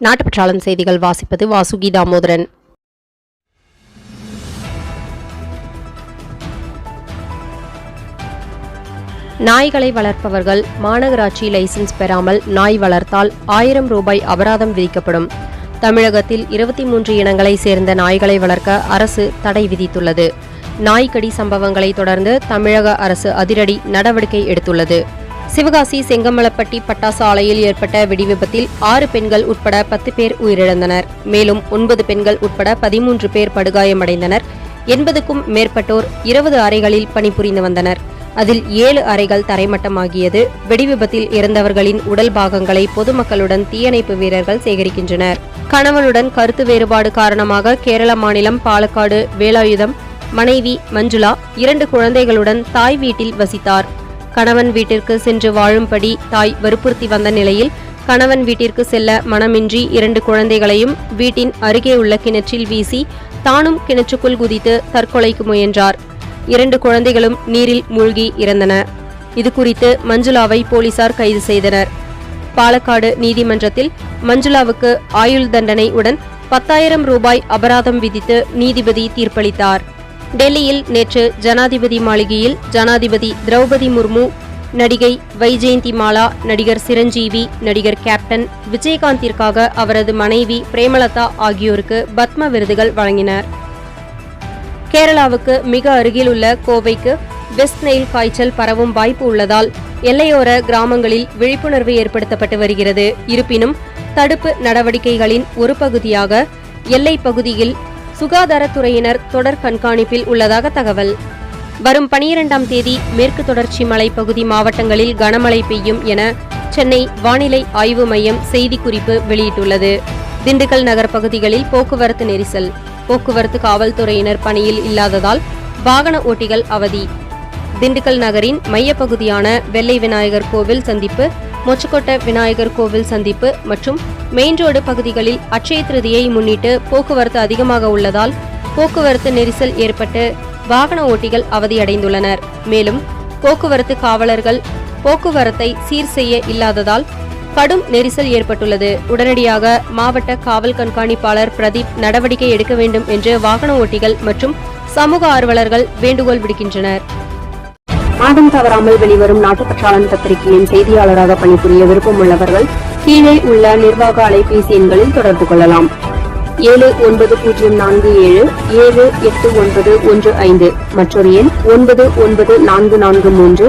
நாட்டுப்பற்றாளன் செய்திகள் வாசிப்பது வாசுகி தாமோதரன் நாய்களை வளர்ப்பவர்கள் மாநகராட்சி லைசென்ஸ் பெறாமல் நாய் வளர்த்தால் ஆயிரம் ரூபாய் அபராதம் விதிக்கப்படும். தமிழகத்தில் இருபத்தி மூன்று இனங்களை சேர்ந்த நாய்களை வளர்க்க அரசு தடை விதித்துள்ளது. நாய்க்கடி சம்பவங்களை தொடர்ந்து தமிழக அரசு அதிரடி நடவடிக்கை எடுத்துள்ளது. சிவகாசி செங்கமலப்பட்டி பட்டாசு ஆலையில் ஏற்பட்ட வெடிவிபத்தில் ஆறு பெண்கள் உட்பட பத்து பேர் உயிரிழந்தனர். மேலும் ஒன்பது பெண்கள் உட்பட பதிமூன்று பேர் படுகாயமடைந்தனர். எண்பதுக்கும் மேற்பட்டோர் இருபது அறைகளில் பணிபுரிந்து வந்தனர். அதில் ஏழு அறைகள் தரைமட்டமாகியது. வெடிவிபத்தில் இறந்தவர்களின் உடல் பாகங்களை பொதுமக்களுடன் தீயணைப்பு வீரர்கள் சேகரிக்கின்றனர். கணவனுடன் கருத்து வேறுபாடு காரணமாக கேரள மாநிலம் பாலக்காடு வேலாயுதம் மனைவி மஞ்சுளா இரண்டு குழந்தைகளுடன் தாய் வீட்டில் வசித்தார். கணவன் வீட்டிற்கு சென்று வாழும்படி தாய் வற்புறுத்தி வந்த நிலையில் கணவன் வீட்டிற்கு செல்ல மனமின்றி இரண்டு குழந்தைகளையும் வீட்டின் அருகே உள்ள கிணற்றில் வீசி தானும் கிணற்றுக்குள் குதித்து தற்கொலைக்கு முயன்றார். இரண்டு குழந்தைகளும் நீரில் மூழ்கி இறந்தன. இதுகுறித்து மஞ்சுளாவை போலீசார் கைது செய்தனர். பாலக்காடு நீதிமன்றத்தில் மஞ்சுளாவுக்கு ஆயுள் தண்டனை உடன் பத்தாயிரம் ரூபாய் அபராதம் விதித்து நீதிபதி தீர்ப்பளித்தார். டெல்லியில் நேற்று ஜனாதிபதி மாளிகையில் ஜனாதிபதி திரௌபதி முர்மு நடிகை வைஜெயந்தி மாலா நடிகர் சிரஞ்சீவி நடிகர் கேப்டன் விஜயகாந்திற்காக அவரது மனைவி பிரேமலதா ஆகியோருக்கு பத்ம விருதுகள் வழங்கினர். கேரளாவுக்கு மிக அருகில் உள்ள கோவைக்கு வெஸ்ட் நெயில் காய்ச்சல் பரவும் வாய்ப்பு உள்ளதால் எல்லையோர கிராமங்களில் விழிப்புணர்வு ஏற்படுத்தப்பட்டு வருகிறது. இருப்பினும் தடுப்பு நடவடிக்கைகளின் ஒரு பகுதியாக எல்லை பகுதியில் சுகாதாரத்துறையினர் தொடர் கண்காணிப்பில் உள்ளதாக தகவல். வரும் பனிரெண்டாம் தேதி மேற்கு தொடர்ச்சி மலைப்பகுதி மாவட்டங்களில் கனமழை பெய்யும் என சென்னை வானிலை ஆய்வு மையம் செய்திக்குறிப்பு வெளியிட்டுள்ளது. திண்டுக்கல் நகர் பகுதிகளில் போக்குவரத்து நெரிசல். போக்குவரத்து காவல்துறையினர் பணியில் இல்லாததால் வாகன ஓட்டிகள் அவதி. திண்டுக்கல் நகரின் மையப்பகுதியான வெள்ளை விநாயகர் கோவில் சந்திப்பு மொச்சக்கோட்டை விநாயகர் கோவில் சந்திப்பு மற்றும் மெயின் ரோடு பகுதிகளில் அட்சய திருதியை முன்னிட்டு போக்குவரத்து அதிகமாக உள்ளதால் போக்குவரத்து நெரிசல் ஏற்பட்டு வாகன ஓட்டிகள் அவதியடைந்துள்ளனர். மேலும் போக்குவரத்து காவலர்கள் போக்குவரத்தை சீர் செய்ய இல்லாததால் கடும் நெரிசல் ஏற்பட்டுள்ளது. உடனடியாக மாவட்ட காவல் கண்காணிப்பாளர் பிரதீப் நடவடிக்கை எடுக்க வேண்டும் என்று வாகன ஓட்டிகள் மற்றும் சமூக ஆர்வலர்கள் வேண்டுகோள் விடுக்கின்றனர். மாதம் தவறாமல் வெளிவரும் நாட்டுப்பற்றாளன் பத்திரிகையின் செய்தியாளராக பணிபுரிய விருப்பம் உள்ளவர்கள் கீழே உள்ள நிர்வாக அலைபேசி எண்களில் தொடர்பு கொள்ளலாம். ஏழு ஒன்பது பூஜ்ஜியம் நான்கு ஏழு ஏழு எட்டு ஒன்பது ஒன்று ஐந்து மற்றொரு எண் ஒன்பது ஒன்பது நான்கு நான்கு மூன்று